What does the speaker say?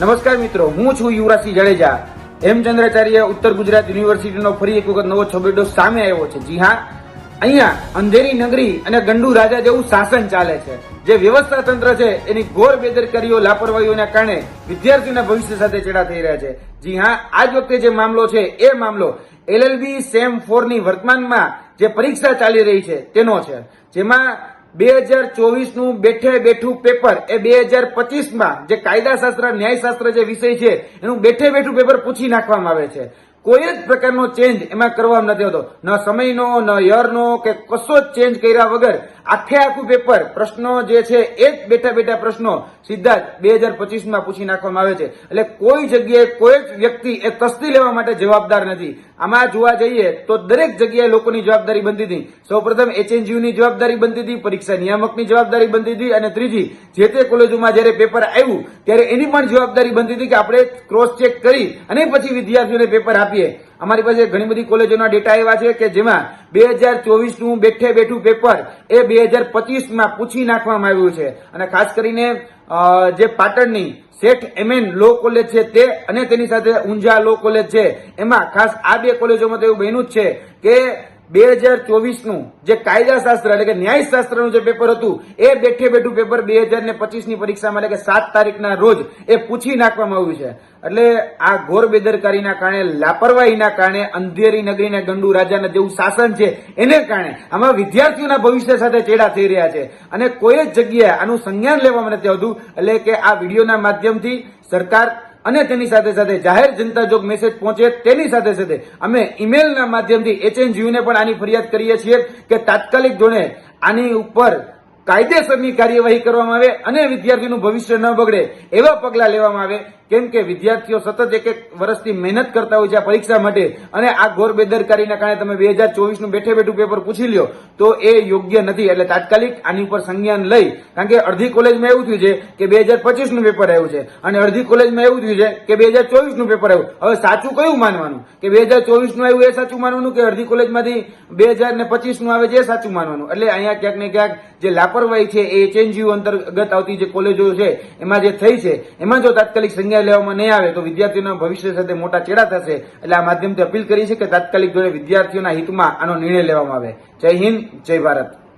નમસ્કાર મિત્રો, હું છું યુવરાજસિંહ જાડેજા. હેમચંદ્રાચાર્ય ઉત્તર ગુજરાત યુનિવર્સિટીનો ફરી એક વખત નવો છબેડો સામે આવ્યો છે. જી હા, અહીંયા અંધેરી નગરી અને ગંડુ રાજા જેવું શાસન ચાલે છે. જે વ્યવસ્થા તંત્ર છે, એની ઘોર બેદરકારીઓ, લાપરવાહીઓના કારણે વિદ્યાર્થીઓના ભવિષ્ય સાથે ચેડા થઈ રહ્યા છે. જી હા, આજ વખતે જે મામલો છે, એ મામલો એલએલબી સેમ ફોરની વર્તમાનમાં જે પરીક્ષા ચાલી રહી છે, તેનો છે. જેમાં બે હજાર ચોવીસનું બેઠે બેઠું પેપર, એ બે હજાર પચીસમાં જે કાયદાશાસ્ત્ર, ન્યાયશાસ્ત્ર જે વિષય છે, એનું બેઠે બેઠું પેપર પૂછી નાખવામાં આવે છે. કોઈ જ પ્રકારનો ચેન્જ એમાં કરવામાં નથી હોતો ન સમયનો, ન યરનો કે કશો જ ચેન્જ કર્યા વગર આખે આખું પેપર પ્રશ્નો જે છે એ જ બેઠા બેઠા પ્રશ્નો સીધા જ બે હજાર પચીસમાં પૂછી નાખવામાં આવે છે. એટલે કોઈ જગ્યાએ કોઈ જ વ્યક્તિ એ તસ્તી લેવા માટે જવાબદાર નથી. આમાં જોવા જઈએ તો દરેક જગ્યાએ લોકોની જવાબદારી બનતી હતી. સૌપ્રથમ એચએનજીયુ ની જવાબદારી બનતી હતી, પરીક્ષા નિયામકની જવાબદારી બનતી હતી અને ત્રીજી જે તે કોલેજોમાં જ્યારે પેપર આવ્યું ત્યારે એની પણ જવાબદારી બનતી હતી કે આપણે ક્રોસ ચેક કરી અને પછી વિદ્યાર્થીઓને પેપર આપીએ. અમારી પાસે ઘણી બધી કોલેજોના ડેટા એવા છે કે જેમાં બે હજાર ચોવીસનું બેઠે બેઠું પેપર એ બે હજાર પચીસમાં પૂછી નાખવામાં આવ્યું છે. અને ખાસ કરીને જે પાટણની શેઠ એમએન લો કોલેજ છે તે અને તેની સાથે ઊંઝા લો કોલેજ છે. એમાં ખાસ આ બે કોલેજોમાં તો એવું બન્યું જ છે કે બે હજાર ચોવીસનું જે કાયદાશાસ્ત્ર એટલે કે ન્યાયશાસ્ત્રનું જે પેપર હતું, એ બેઠે બેઠું પેપર બે હજાર ને પચીસની પરીક્ષામાં એટલે કે સાત તારીખના રોજ એ પૂછી નાખવામાં આવ્યું છે. એટલે આ ઘોર બેદરકારીના કારણે, લાપરવાહીના કારણે, અંધેરી નગરીના ગંડુ રાજાના જેવું શાસન છે, એને કારણે આમાં વિદ્યાર્થીઓના ભવિષ્ય સાથે ચેડા થઈ રહ્યા છે. અને કોઈ જ જગ્યાએ આનું સંજ્ઞાન લેવામાં નથી આવતું, એટલે કે આ વિડીયોના માધ્યમથી સરકાર અને તેની સાથે સાથે જાહેર જનતા જોગ મેસેજ પહોંચે તેની સાથે સાથે અમે ઈમેલના માધ્યમથી એચએનજીયુને પણ આની ફરિયાદ કરીએ છીએ કે તાત્કાલિક ધોરણે આની ઉપર કાયદેસરની કાર્યવાહી કરવામાં આવે અને વિદ્યાર્થીનું ભવિષ્ય ન બગડે એવા પગલાં લેવામાં આવે કેમ કે વિદ્યાર્થીઓ સતત એક એક વર્ષથી મહેનત કરતા હોય છે આ પરીક્ષા માટે. અને આ ઘોર બેદરકારીના કારણે તમે બે હજાર ચોવીસનું બેઠે બેઠું પેપર પૂછી લ્યો, તો એ યોગ્ય નથી. એટલે તાત્કાલિક આની ઉપર સંજ્ઞાન લઈ, કારણ કે અડધી કોલેજમાં એવું થયું છે કે બે હજાર પચીસનું પેપર આવ્યું છે અને અડધી કોલેજમાં એવું થયું છે કે બે હજાર ચોવીસનું પેપર આવ્યું. હવે સાચું કયું માનવાનું? કે બે હજાર ચોવીસનું આવ્યું એ સાચું માનવાનું કે અડધી કોલેજમાંથી બે હજાર ને પચીસનું આવે છે એ સાચું માનવાનું? એટલે અહીંયા ક્યાંક ને ક્યાંક જે લાપરવાહી છે એ એચએનજીયુ અંતર્ગત આવતી જે કોલેજો છે, એમાં જે થઈ છે, એમાં જો તાત્કાલિક સંજ્ઞા લેવામાં નહીં આવે તો વિદ્યાર્થીઓના ભવિષ્ય સાથે મોટા ચેડા થશે. એટલે આ માધ્યમથી અપીલ કરી છે કે તાત્કાલિક ધોરણે વિદ્યાર્થીઓના હિતમાં આનો નિર્ણય લેવામાં આવે. જય હિન્દ, જય ભારત.